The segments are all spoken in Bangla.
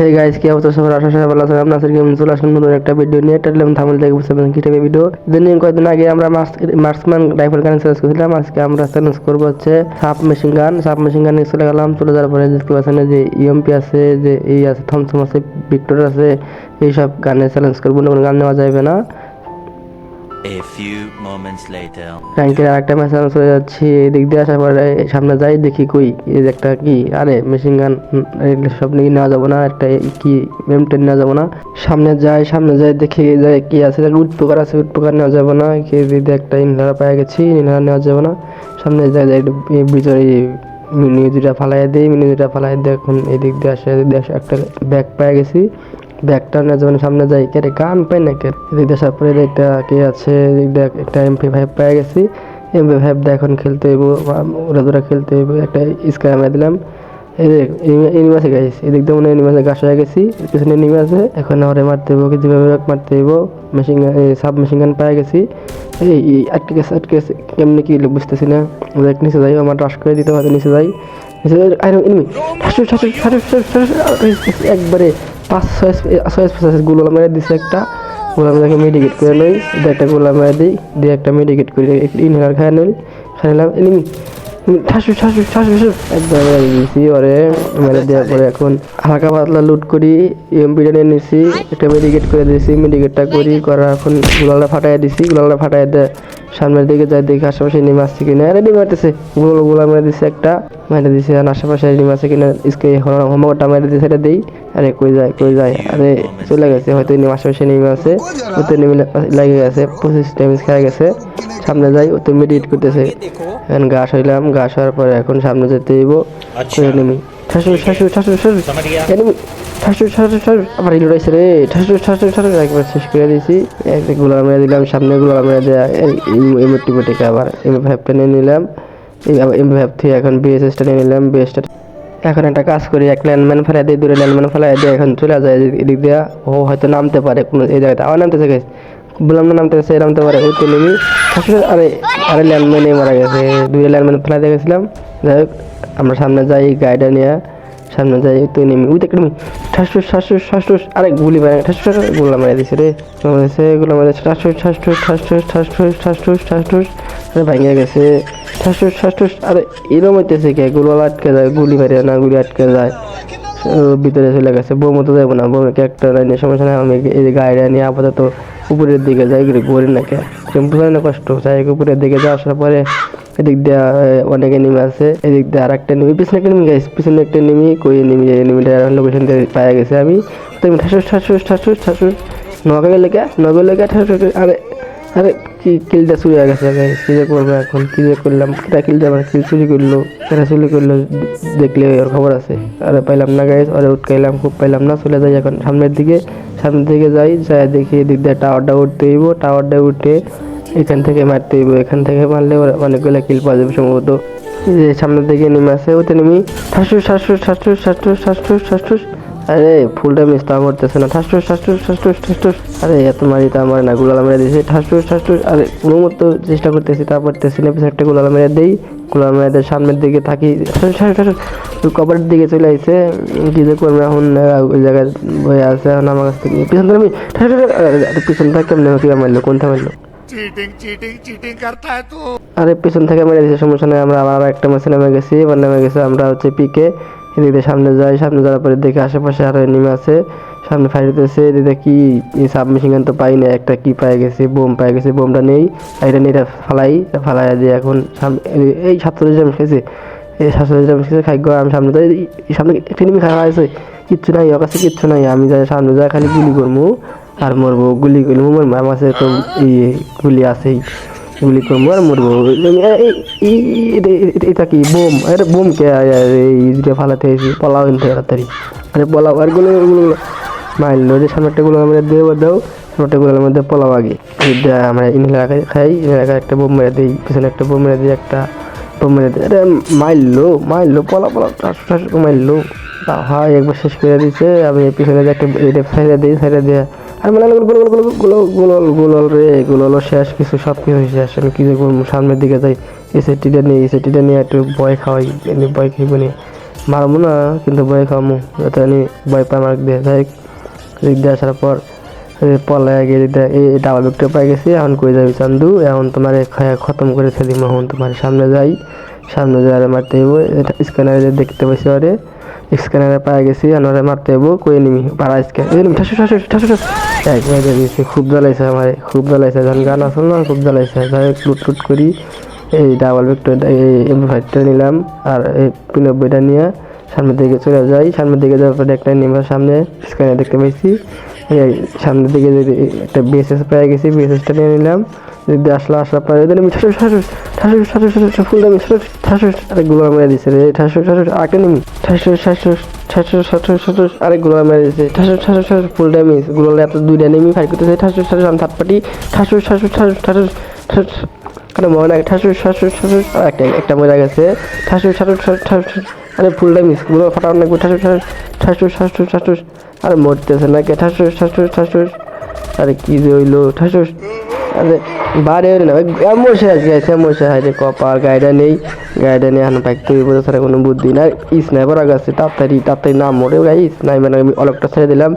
হে গাইস, কি অবস্থা? সবার আশা সবাই ভালো আছেন। আপনার আজকে চলে আসলাম নতুন একটা ভিডিও নিয়ে। টাইটেল থামলে দেখে বুঝতে পারেন কি ভিডিও দিন কয়েকদিন আগে আমরা মার্কসম্যান রাইফেল গান চ্যালেঞ্জ করেছিলাম, আজকে আমরা চ্যালেঞ্জ করব হচ্ছে sub machine gun sub machine gun চলে গেলাম চলে যাওয়ার পরে দেখতে পাচ্ছেন যে ইএমপি আছে, যে এই আছে থমথম আছে ভিক্টর আছে, এইসব গানে চ্যালেঞ্জ করব। কোনো গান নেওয়া যাবে না। A few moments later. র্যাঙ্কের আরেকটা ম্যাচ আমরা চলে যাচ্ছি, এদিক দিয়ে আসার পরে সামনে যাই, দেখি কই, এই একটা কি, আরে মেশিন গান সব নিয়ে নেওয়া যাব না, একটা কি এম টেন নেওয়া যাব না। সামনে যাই সামনে যাই, দেখি যাই কি আছে উৎপকার আছে উৎপকার নেওয়া যাবে না, কি দিদি একটা ইনহার পেয়ে গেছি ইনহার নেওয়া যাবে না। সামনে যাই যাই ভিতরে মিনি দুটা ফালাই দিই, মিনি দুটা ফালাই দিয়ে এখন এদিক দিয়ে আসে একটা ব্যাগ পেয়ে গেছি। ব্যাগটা নিয়ে যখন সামনে যাই কে গান পাই না কে এদিক দিয়ে আসার পরে একটা কে আছে এদিক দিয়ে একটা এমপি ফাইভ পেয়ে গেছি এমপি ফাইভ দিয়ে এখন খেলতে হইব ওরা দুরা খেলতে হইব একটা স্কাই আমরা দিলাম এনিমাসে গাইস এদিক দিয়ে মনে হয় এনিমাসে গাছ হয়ে গেছি পিছনে নেমে আছে এখন ওরে মারতে হইব যেভাবে মারতে হইব মেশিন সাব মেশিন গান পেয়ে গেছি এই আটকে গেছে আটকে গেছে কেমনি কি বুঝতেছি না দেখ নিচে যাই আমার রাশ করে দিতে হবে নিচে যাই নিচে যাই একবারে পাঁচ ছয় ছয় পাঁচগুলো মেরে দিছে একটা। গোলাম দেখে মেডিকেট করে এটা একটা গোলাম মেরে দিই, দিয়ে একটা মেডিকেট করে ইনহেলার খাই নই খাই নিলাম এনিমি ঠাসু ঠাসু ঠাসু ঠাসু একবার দিয়েছি ওরে, মেরে দেওয়ার পরে এখন হালকা পাতলা লুট করি এমপিটা নিয়ে নিছি, একটা মেডিকেট করে দিয়েছি মেডিকেটটা করি করা এখন গুলালটা ফাটাই দিছি, গুলালটা ফাটাই দে সামনের দিকে যাই দেখি আশেপাশে নেমে আসছে কিনা আরে নেমে আসতেছে গুলো, গুলা মেরে দিছে একটা, মেরে দিছে, আর আশেপাশে নেমে আসছে কিনা ইসকে হোমওয়ার্কটা মেরে দিছে সেটা দিই। আরে কই যায় কই যায়? আরে চলে গেছে হয়তো নেমে আশেপাশে নেমে আছে ওতে নেমে লাগে গেছে পঁচিশ ড্যামেজ খেয়ে গেছে সামনে যাই ওতে মেডিকেট করতেছে। এখন ঘাস হইলাম ঘাস হওয়ার পরে এখন সামনে যেতে হইব করে নেমি? ঠাসু ঠাসু ঠাসু ঠাসু এনিমি ঠাসু ঠাসু ঠাসু আবার ইলো রয়েছে রে ঠাসু ঠাসু ঠাসু একবার শেষ করে দিয়েছি একটা গুলা মেরে দিলাম সামনে গুলা মেরে দেয়া এই মোটি মোটিকে আবার এম ফাইভটা নিয়ে নিলাম। এই ফাইভ থেকে এখন বিএসএসটা নিয়ে নিলাম বিএসটা এখন একটা কাজ করি, এক ল্যান্ডম্যান ফেলাই দিই দূরে ল্যান্ডম্যান ফেলাই দিয়ে এখন চলে যায় এদিক দিয়ে। ও হয়তো নামতে পারে কোনো এই জায়গাতে। আবার নামতেছে গেছে বললাম না নামতে সে নামতে পারে। ওই তো নেমি আসলে আরে আরে ল্যান্ডম্যানে মারা গেছে। দুই ল্যান্ডম্যান ফেলাই দিয়ে গেছিলাম। যাই হোক, আমরা সামনে যাই গাড়িটা নিয়ে। সামনে যাই তুই নেমি ওই দেখ নেমি ঠাসুস ঠাসুস ঠাসুস আরে গুলি মারে ঠাসুস ঠাসুসগুলা মারা দিছে রে। গুলা মারা দিছে। ঠাসুস ঠাসুস ঠাসুস ঠাসুস ঠাসুস ঠাসুস আরে ভাঙিয়া গেছে। ঠাসুস ঠাসুস আরে এরম হইতেছে কে গুলো আটকে যায় গুলি মারে না গুলি আটকে যায় ভিতরে চলে গেছে বউ মতো যাব না বউ একটা লাইনের সমস্যা নেই আমি এই গাড়িটা নিয়ে আপাতত উপরের দিকে যাই করে ঘুরি না কে টেম্পু না কষ্ট যাই উপরের দিকে যাওয়া আসার পরে এদিক দিয়ে অনেকে নেমে আছে এদিক দিয়ে আর একটা নেমে পিছনে একটা নেমে গেছে পিছনে একটা নেমে কই নেমে নেমেটা লোকেশন পাওয়া গেছে আমি তো ঠাসুস ঠাসুস ঠাসুস ঠাসুস নগে লেগে নগে লেগে ঠাসুস আরে আরে কি কিলটা চুরি হয়ে গেছে কি যে করব এখন? কি যে করলাম? কিটা কিলটা আমার কিল চুরি করল কেটা চুরি করল দেখলে ওর খবর আছে। আরে পাইলাম না গাইজ আরে উঠকাইলাম খুব পাইলাম না, চলে যাই এখন সামনের দিকে। সামনের দিকে যাই যাই দেখি এদিক দিয়ে টাওয়ারটা উঠতে হইব। টাওয়ারটা উঠে এখান থেকে মারতে হইব। এখান থেকে মারলে ওর অনেকগুলো কিল পাওয়া যাবে সম্ভবত। যে সামনের দিকে নেমে আসে ওতে নেমি। ঠাসুস ঠাসুস ঠাসুস ঠাসুস ঠাসুস ঠাসুস। আরে ফুলটা মিস তা করতেছে না ঠাসটুস ঠাসটুস ঠাসটুস ঠাসটুস আরে এত মারি তা মারে না গুলালা মেরে দিয়েছে ঠাসটুস ঠাসটুস আরে কোনো মতো চেষ্টা করতেছি তারপর তেসিনে পিছনে একটা গুলালা মেরে দেই গুলালা মেরে সামনের দিকে থাকি কপারের দিকে চলে আইছে কি যে করবে এখন ওই জায়গায় বয়ে আছে এখন আমার কাছ থেকে পিছন থেকে আমি পিছন থেকে কেমনে কিবা মারলো কোনটা মারলো চিটিং চিটিং চিটিং করতা হ্যায় তু আরে পিছন থেকে মেরে দিয়েছে সমস্যা নেই আমরা আবার একটা ম্যাচে নেমে গেছি এবার নেমে গেছে আমরা হচ্ছে পিকে এদিকে সামনে যাই সামনে যাওয়ার পরে দেখি আশেপাশে আরও নেমে আছে। সামনে ফাইট দিতেছে, এদিকে কি সাবমেশিন গান তো পাই না একটা কি পাই গেছে, বোম পাই গেছে, বোমটা নেই। এটা নিয়ে এটা ফালাই এটা ফালাই দিয়ে এখন সামনে এই- সাতচল্লিশ জাম খেয়েছে এই সাতচল্লিশ জাম খেয়েছে খাই আমি সামনে যাই সামনে একটা নেমে খাওয়া হয়েছে কিচ্ছু নাই, ওর কাছে কিচ্ছু নাই, আমি যাই, সামনে যাই, খালি গুলি করব আর মরবো, গুলি করব আমার কাছে তো এই গুলি আছেই। এটা- কি বোম আরে বোম কে এই যে ফালাতে এসে পলাও পলাও আরগুলো মারলো যে সামনেটা গুলো আমরা দিয়ে দাও সামনেটা গুলোর মধ্যে পলাও আগে আমরা ইনহেলার খাই ইনহেলার একটা বোম মেরে দিই পিছনে একটা বোম দিই একটা বোম মেরে দিই আরে মারলো মারলো পলা পলা মারলো হয় একবার শেষ করে দিছে আমি পিছনে একটা এটা ফেলে দিই ফেলে দিয়ে আর মানে গোল রে, গোল শেষ, কিছু সব কিছু শেষ আমি সামনের দিকে যাই এই সেটিটা নিয়ে এই নিয়ে একটু ভয় খাওয়াই, এমনি ভয় খাইব নিয়ে মারবো না, কিন্তু বই খামো যাতে আমি বই পাই মার্ক দিয়ে যাই দিক দিয়ে আসার পর পলায় গিয়ে দিক এই ডাবল বিকটা পাই গেছি, এখন কই যাবি চান্দু? এখন তোমার খায়া খতম করে ফেলি এখন তোমার সামনে যাই সামনে যাই মারতে হইব স্ক্যানারে দেখতে পাইছি আরে স্ক্যানারে পাই গেছি আনারে মারতে হইব, কই নিমি পাড়া স্ক্যান এই নিমি ঠাসু ঠাসু ঠাসু এক মেরে দিয়েছি খুব জ্বালাইছে আমার, খুব জ্বালাইছে। যখন গান আসল না, খুব জ্বালাইছে। যাই লুট লুট করি। এই ডাবল ভেক্টর এই এমপ্লিফাইডটা নিলাম। আর এই পিনব্বইটা নিয়ে সামনের দিকে চলে যাই। সামনের দিকে যাওয়ার পরে একটা নিবার সামনে স্ক্যানে দেখতে পাইছি। এই সামনের দিকে যদি একটা বিএসএস পেয়ে গেছি বিএসএসটা নিয়ে নিলাম। যদি আসলো আসার পরে যদি আমি ঠাসুস ঠাসুস ঠাসুস ঠাসুস ঠাসুস ফুল দামি ঠাসুস ঠাসুস আরে গুলো মেরে দিছে রে ঠাসুস ঠাসুস আগে নিমি ঠাসুস ঠাসুস ঠাসুস ঠাসুস ঠাসুস আরে গুলো মেরে দিছে ঠাসুস ঠাসুস ঠাসুস ফুল ড্যামেজগুলো এত দুইটা নেমি ফাইট করতেছে ঠাসুস ঠাসুস আমি থার্ড পার্টি ঠাসুস ঠাসুস ঠাসুস ঠাসুস ঠাসুস আরে মনে হয় ঠাসুস ঠাসুস আর একটা একটা মজা গেছে ঠাসুস ঠাসুস ঠাসুস আরে ফুল ড্যামেজগুলো ফাটানো লাগবে ঠাসুস ঠাসুস ঠাসুস ঠাসুস আরে মরতেছে না কে ঠাসুস ঠাসুস আরে কি যে হইল ঠাসুস আরে, বারে হইল না এমন শেষ গেছে এমন শেষ হাইরে কপার গাড়িটা নেই গাড়িটা নিয়ে এখন বাইক তৈরি করতে ছাড়া কোনো বুদ্ধি না স্নাইপার গেছে তাড়াতাড়ি তাড়াতাড়ি নাম মরে গাই স্নাইপার আমি অনেকটা ছেড়ে দিলাম,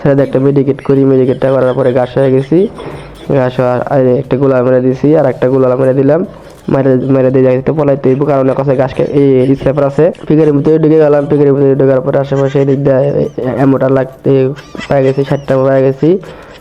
ছেড়ে দিয়ে একটা মেডিকেট করি মেডিকেটটা করার পরে গাছ হয়ে গেছি গাছ আর, একটা গোলা মেরে দিছি, আর একটা গোলা মেরে দিলাম, মেরে মেরে দিয়ে যাইতে পলাইতে হইব, কারণ কাছে গাছকে এই স্নাইপার আছে, ফিগারের ভিতরে ঢুকে গেলাম, ফিগারের ভিতরে ঢোকার পরে আশেপাশে এদিক দিয়ে এমোটা লাগতে পাই গেছি ষাটটা পাই গেছি